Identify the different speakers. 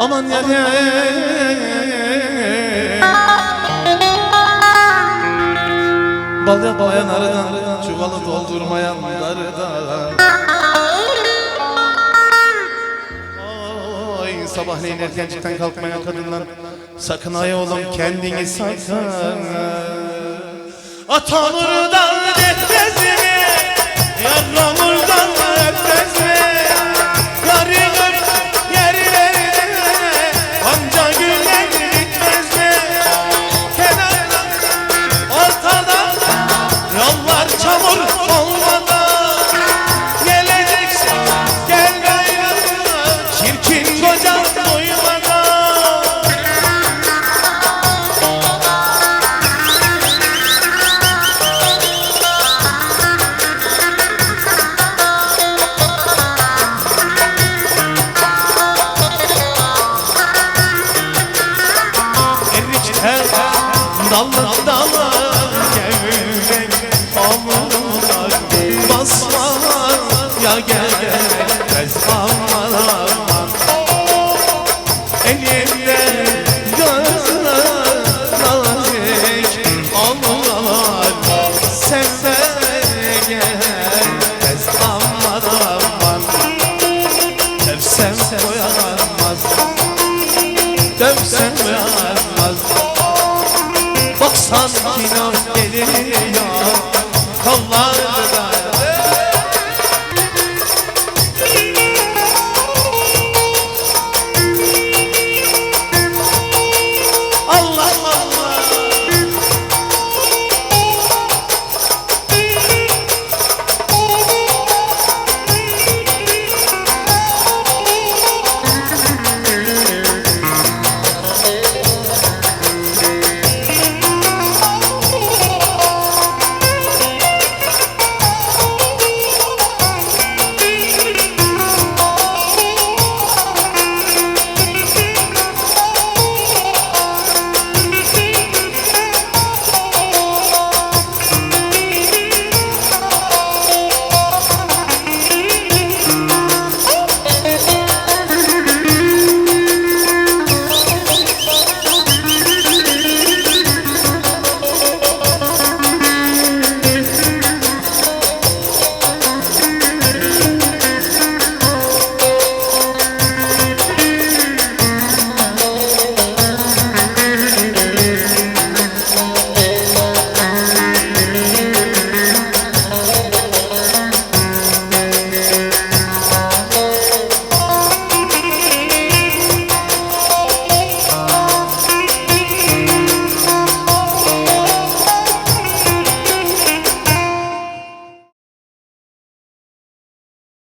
Speaker 1: Aman yare Bal yapmayan arıdan Çuvalı doldurmayan darıdan Ay sabahleyin erkencikten kalkmayan kadından Sakın ay oğlum kendini sakın Atanurdan etmez mi? Erikten dallı dallı gevrek Omurlar basma ya gerekmez aman Elimde gözler Omurlar sevse gelmez aman aman Sevsem koyamaz Dövsem Baksan kino geliyor Kollar